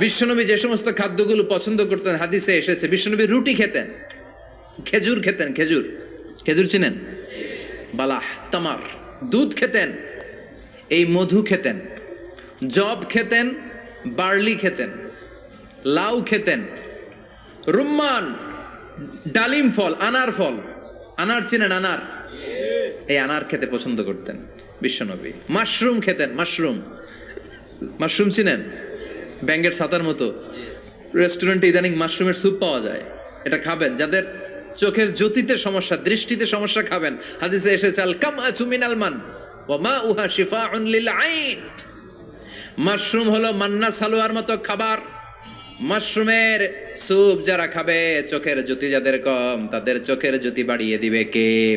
বিশ্বনবী যে সমস্ত খাদ্যগুলো পছন্দ করতেন, হাদিসে এসেছে, বিশ্বনবী রুটি খেতেন, খেজুর খেতেন, খেজুর। খেজুর চিনেন? বালাহ, তামার। দুধ খেতেন, এই মধু খেতেন জব খেতেন, বার্লি খেতেন, লাউ খেতেন, রুম্মান, ডালিম ফল, আনার ফল। আনার চিনেন, আনার? এই আনার খেতে পছন্দ করতেন বিশ্বনবী। মাশরুম খেতেন, মাশরুম। মাশরুম চিনেন? ব্যাঙ্গের ছাতার মতো। রেস্টুরেন্টে ইদানিং মাশরুমের স্যুপ পাওয়া যায়। এটা খাবেন। যাদের চোখের জ্যোতিতে সমস্যা, দৃষ্টিতে সমস্যা খাবেন। হাদিসে এসেছে আল কাম আচুমিন আলমান ওয়া মা উহা শিফাউন লিল আইন। মাশরুম হলো মান্না সালোয়ার মতো খাবার। মাশরুমের স্যুপ যারা খাবে, চোখের জ্যোতি যাদের কম, তাদের চোখের জ্যোতি বাড়িয়ে দিবে কে?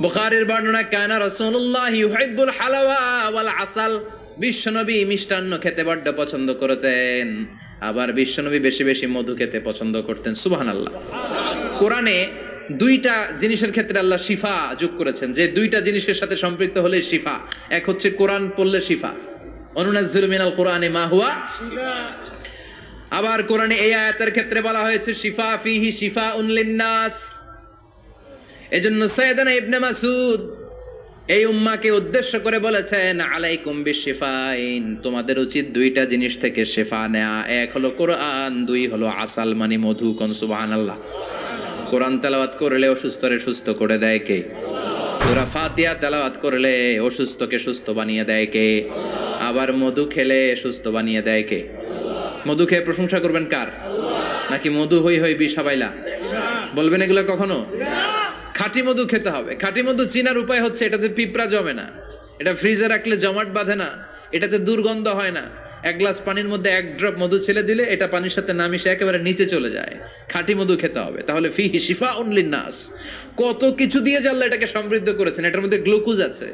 বুখারীর বর্ণনা কানা রাসূলুল্লাহ ইউহিব্বুল হালাওয়া ওয়াল আসাল। বিশ্বনবী মিষ্টান্ন খেতে বড্ড পছন্দ করতেন। আবার বিশ্বনবী বেশি বেশি মধু খেতে পছন্দ করতেন। সুবহানাল্লাহ। কোরআনে দুইটা জিনিসের ক্ষেত্রে আল্লাহ শিফা যোগ করেছেন। যে দুইটা জিনিসের সাথে সম্পৃক্ত হলে শিফা। এক হচ্ছে কোরআন পড়লে শিফা। অনুনাজ্জিলু মিনাল কোরআনে মা হুয়া? আবার কোরআনে এই আয়াতের ক্ষেত্রে বলা হয়েছে, শিফা ফিহি শিফা উনলিন্নাস এজন্য সৈয়দানা ইবনে মাসুদ এই উম্মাকে উদ্দেশ্য করে বলেছেন, আলাইকুম বিশিফাইন, তোমাদের উচিত দুইটা জিনিস থেকে শেফা নেয়া। এক হলো কোরআন, দুই হলো আসাল মানে মধু কোন, সুবহানাল্লাহ। কোরআন তেলাওয়াত করলে অসুস্থরে সুস্থ করে দেয় কে? সূরা ফাতিহা তেলাওয়াত করলে অসুস্থকে সুস্থ বানিয়ে দেয় কে? আবার মধু খেলে সুস্থ বানিয়ে দেয় কে? মধু খেয়ে প্রশংসা করবেন কার? নাকি মধু হই হই বিষাবাইলা? বলবেন এগুলো কখনো? খাঁটি মধু খেতে হবে। খাঁটি মধু চিনার উপায় হচ্ছে এটাতে পিঁপড়া জমে না। এটা ফ্রিজে রাখলে জমাট বাঁধে না। এটাতে দুর্গন্ধ হয় না। এক গ্লাস পানির মধ্যে এক ড্রপ মধু ছেলে দিলে এটা পানির সাথে না মিশে একেবারে নিচে চলে যায়। খাঁটি মধু খেতে হবে। তাহলে ফি শিফা অনলি নাস কত কিছু দিয়ে জানলে এটাকে সমৃদ্ধ করেছেন। এটার মধ্যে গ্লুকোজ আছে।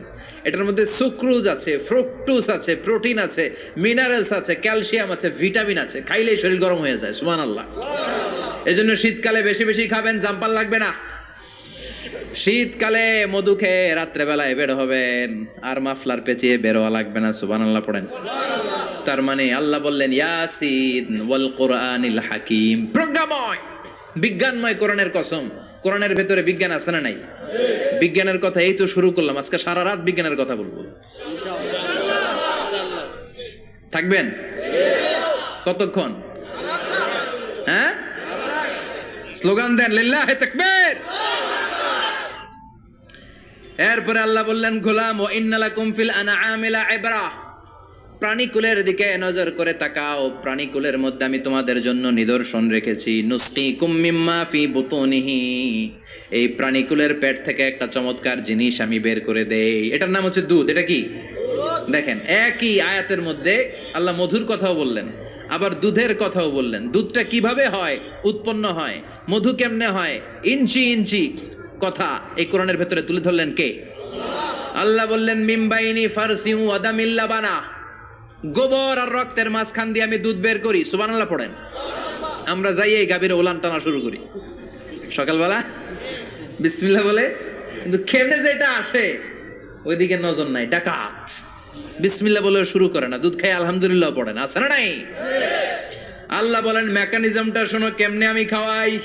এটার মধ্যে সুক্রোজ আছে ফ্রুকটুস আছে, প্রোটিন আছে, মিনারেলস আছে, ক্যালসিয়াম আছে, ভিটামিন আছে। খাইলেই শরীর গরম হয়ে যায় সুমান আল্লাহ এজন্য শীতকালে বেশি বেশি খাবেন জাম্পাল লাগবে না। শীতকালে মধু খেয়ে রাত্রেবেলায় বের হবেন। আর মাফলার পেঁচিয়ে বেরোয়া লাগবে না সুবান আল্লাহ পড়েন। তার মানে আল্লাহ বললেন, ইয়াসিন ওয়াল কোরআনিল হাকিম। প্রজ্ঞাময়, বিজ্ঞানময় কোরআনের কসম। কোরআনের ভেতরে বিজ্ঞান আছে না নাই? বিজ্ঞানের কথা এই তো শুরু করলাম, আজকে সারা রাত বিজ্ঞানের কথা বলব। থাকবেন? কতক্ষণ? হ্যাঁ? স্লোগান দেন, লিল্লাহে তাকবীর। এরপরে আল্লাহ বললেন, গোলাম, ও ইন্নালাকুম ফিল আনআমিলা ইবরা প্রাণীকুলের দিকে নজর করে তাকাও। প্রাণীকুলের মধ্যে আমি তোমাদের জন্য নিদর্শন রেখেছি। নুসকিকুম মিম্মা ফি বুতুনিহি। এই প্রাণীকুলের পেট থেকে একটা চমৎকার জিনিস আমি বের করে দেই। এটার নাম হচ্ছে দুধ। এটা কি? দেখেন, একই আয়াতের মধ্যে আল্লাহ মধুর কথাও বললেন, আবার দুধের কথাও বললেন। দুধটা কীভাবে হয়? উৎপন্ন হয়? মধু কেমনে হয়? ইঞ্চি ইঞ্চি। কথা এই কোরআনের ভেতরে তুলে ধরলেন কে? আল্লাহ বললেন, মিমবাইনি ফারসিউ আদামিল্লা বানা। গোবর আর রক্তের মাঝখান দিয়ে আমি দুধ বের করি। সুবান আল্লাহ পড়েন। আমরা যাই এই গাভীর ওলান টানা শুরু করি। সকালবেলা? বিসমিল্লাহ বলে। কিন্তু খেমে যেটা আসে, ওইদিকে নজর নাই, ডাকাত। বিসমিল্লাহ বলে শুরু করে না। দুধ খাই আলহামদুলিল্লাহ পড়ে না আছে না নাই? আল্লাহ বলেন, মেকানিজমটা শোনো, কেমনে আমি খাওয়াই?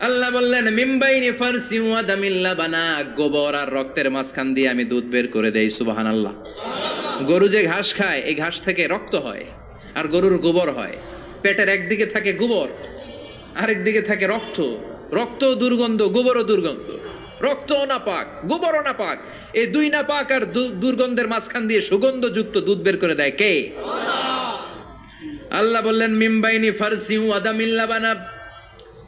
আল্লাহ বললেন, মিম্বাইনি ফারসি ওয়াদামিল্লা বানা। গোবর আর রক্তের মাঝখান দিয়ে আমি দুধ বের করে দেই সুবাহান আল্লাহ গরু যে ঘাস খায়, এই ঘাস থেকে রক্ত হয় আর গরুর গোবর হয়। পেটের একদিকে থাকে গোবর, আরেক দিকে থাকে রক্ত। রক্ত দুর্গন্ধ, গোবরও দুর্গন্ধ। রক্তও না পাক গোবরও না পাক এই দুই না পাক আর দুর্গন্ধের মাঝখান দিয়ে সুগন্ধযুক্ত দুধ বের করে দেয় কে? আল্লাহ বললেন, মিমবাইনি ফারসিউ আদামিল্লা বানা।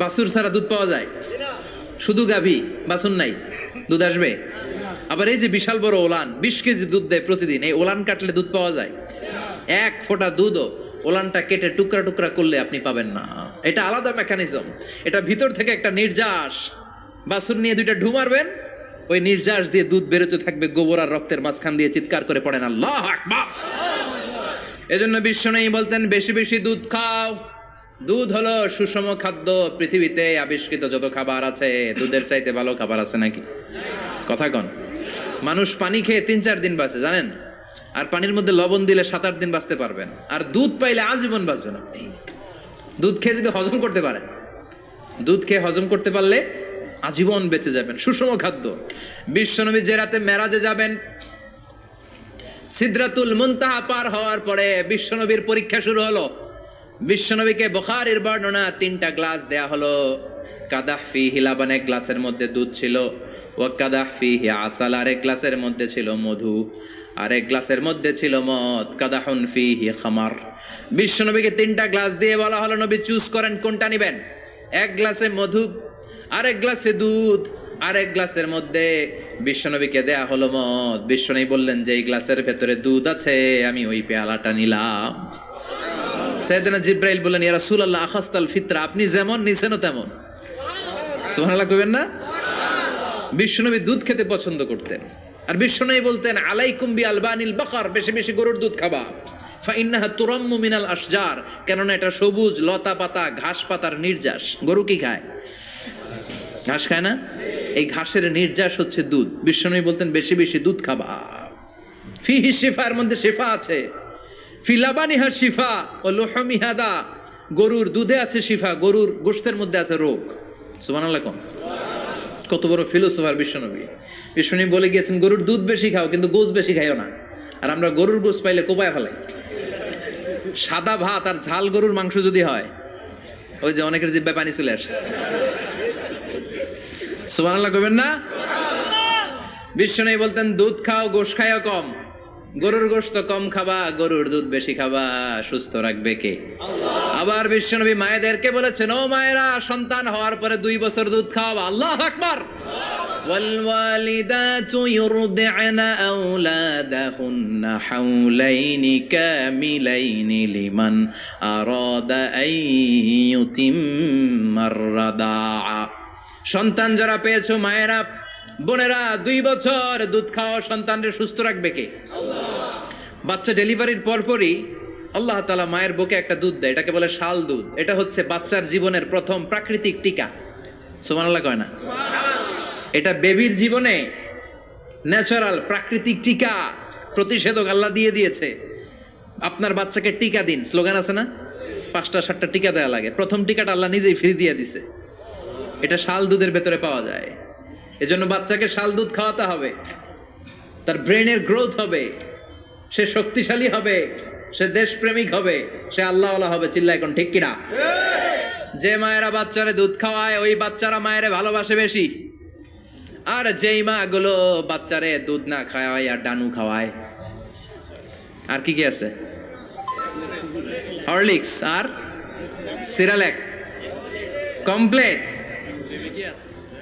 বাছুর ছাড়া দুধ পাওয়া যায়? শুধু গাভী বাসুর নাই। দুধ আসবে? আবার এই যে বিশাল বড় ওলান, বিশ কেজি দুধ দেয় প্রতিদিন, এই ওলান কাটলে দুধ পাওয়া যায়? এক ফোঁটা দুধও ওলানটা কেটে টুকরা টুকরা করলে আপনি পাবেন না। এটা আলাদা মেকানিজম এটা ভিতর থেকে একটা নির্যাস। বাসুর নিয়ে দুইটা ঢু মারবেন, ওই নির্যাস দিয়ে দুধ বেরোতে থাকবে গোবর আর রক্তের মাঝখান দিয়ে চিৎকার করে আল্লাহ আকবার। এজন্য বিশ্ব নেই বলতেন, বেশি বেশি দুধ খাও। দুধ হলো সুষম খাদ্য, পৃথিবীতে আবিষ্কৃত যত খাবার আছে, দুধের চাইতে ভালো খাবার আছে নাকি? কথা কন। মানুষ পানি খেয়ে তিন চার দিন বাঁচে, জানেন? আর পানির মধ্যে লবণ দিলে সাত আট দিন বাঁচতে পারবেন। আর দুধ পাইলে আজীবন বাঁচবেন আপনি। দুধ খেয়ে যদি হজম করতে পারেন, দুধ খেয়ে হজম করতে পারলে আজীবন বেঁচে যাবেন। সুষম খাদ্য। বিশ্বনবী যে রাতে মেরাজে যাবেন, সিদ্রাতুল মুনতাহা পার হওয়ার পরে বিশ্বনবীর পরীক্ষা শুরু হলো। বিশ্বনবীকে বখারের বর্ণনা তিনটা গ্লাস দেয়া হলো। কাদাহ ফি হিলাবান এক গ্লাসের মধ্যে দুধ ছিল ও কাদাহ ফি আসাল আর এক গ্লাসের মধ্যে ছিল মধু আর এক গ্লাসের মধ্যে ছিল মদ, কাদাহুন ফি হি খামার। বিশ্বনবীকে তিনটা গ্লাস দিয়ে বলা হলো, নবী, চুজ করেন কোনটা নিবেন? এক গ্লাসে মধু, আরেক গ্লাসে দুধ, আরেক গ্লাসের মধ্যে। বিশ্বনবীকে দেয়া হলো মদ। বিশ্বনবী বললেন, যে এই গ্লাসের ভেতরে দুধ আছে, আমি ওই পেয়ালাটা নিলাম। সৈয়দনা জিব্রাইল বললেন, ইয়া রাসূলুল্লাহ, আখাস্তাল ফিতরা, আপনি যেমন নিছেনও তেমন। সুবহানাল্লাহ কইবেন না? বিশ্বনবী দুধ খেতে পছন্দ করতেন। আর বিশ্বনবী বলতেন, আলাইকুম বি আলবানিল বাকার, বেশি বেশি গরুর দুধ খাবা। ফাইন্নাহা তুরাম্মু মিনাল আশজার, কেননা এটা সবুজ লতা পাতা, ঘাস পাতার নির্যাস। গরু কি খায়? ঘাস খায় না? এই ঘাসের নির্যাস হচ্ছে দুধ। বিশ্বনবী বলতেন, বেশি বেশি দুধ খাবা। ফিহি শিফার মধ্যে শিফা আছে। ফিলাবানিহা শিফা ও লোহমিহাদা গরুর দুধে আছে শিফা, গরুর গোষ্ঠের মধ্যে আছে রোগ। সুবহানাল্লাহ কম কত বড় ফিলোসোফার বিশ্বনবী। বিশ্বনবী বলে গিয়েছেন, গরুর দুধ বেশি খাও, কিন্তু গোস বেশি খাইও না। আর আমরা গরুর গোস পাইলে কোপায় ফেলাই। সাদা ভাত আর ঝাল গরুর মাংস যদি হয়, ওই যে অনেকের জিব্বায় পানি চলে আসছে। সুবহানাল্লাহ কইবেন না? বিশ্বনবী বলতেন, দুধ খাও, গোশ খাইও কম। গরুর গোশত কম খাবা গরুর দুধ বেশি খাবা সুস্থ রাখবে কে আবার বিশ্বনবী মায়েদেরকে বলেছেন ও মায়েরা সন্তান হওয়ার পরে দুই বছর দুধ খাওয়াবা আল্লাহ আকবার والوالدات يرضعن أولادهن حولين كاملين لمن أراد أن يتم الرضاعة সন্তান যারা পেয়েছো মায়েরা বোনেরা দুই বছর দুধ খাওয়া সন্তানদের সুস্থ রাখবে কে? বাচ্চা ডেলিভারির পরপরই আল্লাহ তালা মায়ের বুকে একটা দুধ দেয় এটাকে বলে শাল দুধ। এটা হচ্ছে বাচ্চার জীবনের প্রথম প্রাকৃতিক টিকা। সুমান আল্লাহ কয় না? এটা বেবির জীবনে ন্যাচারাল প্রাকৃতিক টিকা প্রতিষেধক আল্লাহ দিয়ে দিয়েছে। আপনার বাচ্চাকে টিকা দিন স্লোগান আছে না? পাঁচটা সাতটা টিকা দেওয়া লাগে। প্রথম টিকাটা আল্লাহ নিজেই ফ্রি দিয়ে দিছে। এটা শাল দুধের ভেতরে পাওয়া যায়। এজন্য বাচ্চাকে শাল দুধ খাওয়াতে হবে। তার ব্রেনের গ্রোথ হবে। সে শক্তিশালী হবে। সে দেশপ্রেমিক হবে। সে আল্লাহওয়ালা হবে। চিল্লা এখন ঠিক কিনা? যে মায়েরা বাচ্চারে দুধ খাওয়ায়, ওই বাচ্চারা মায়েরে ভালোবাসে বেশি। আর যেই মা গুলো বাচ্চারে দুধ না খাওয়ায় আর ডানু খাওয়ায়। আর কি কি আছে? হরলিক্স আর সিরালেক। কমপ্লেট।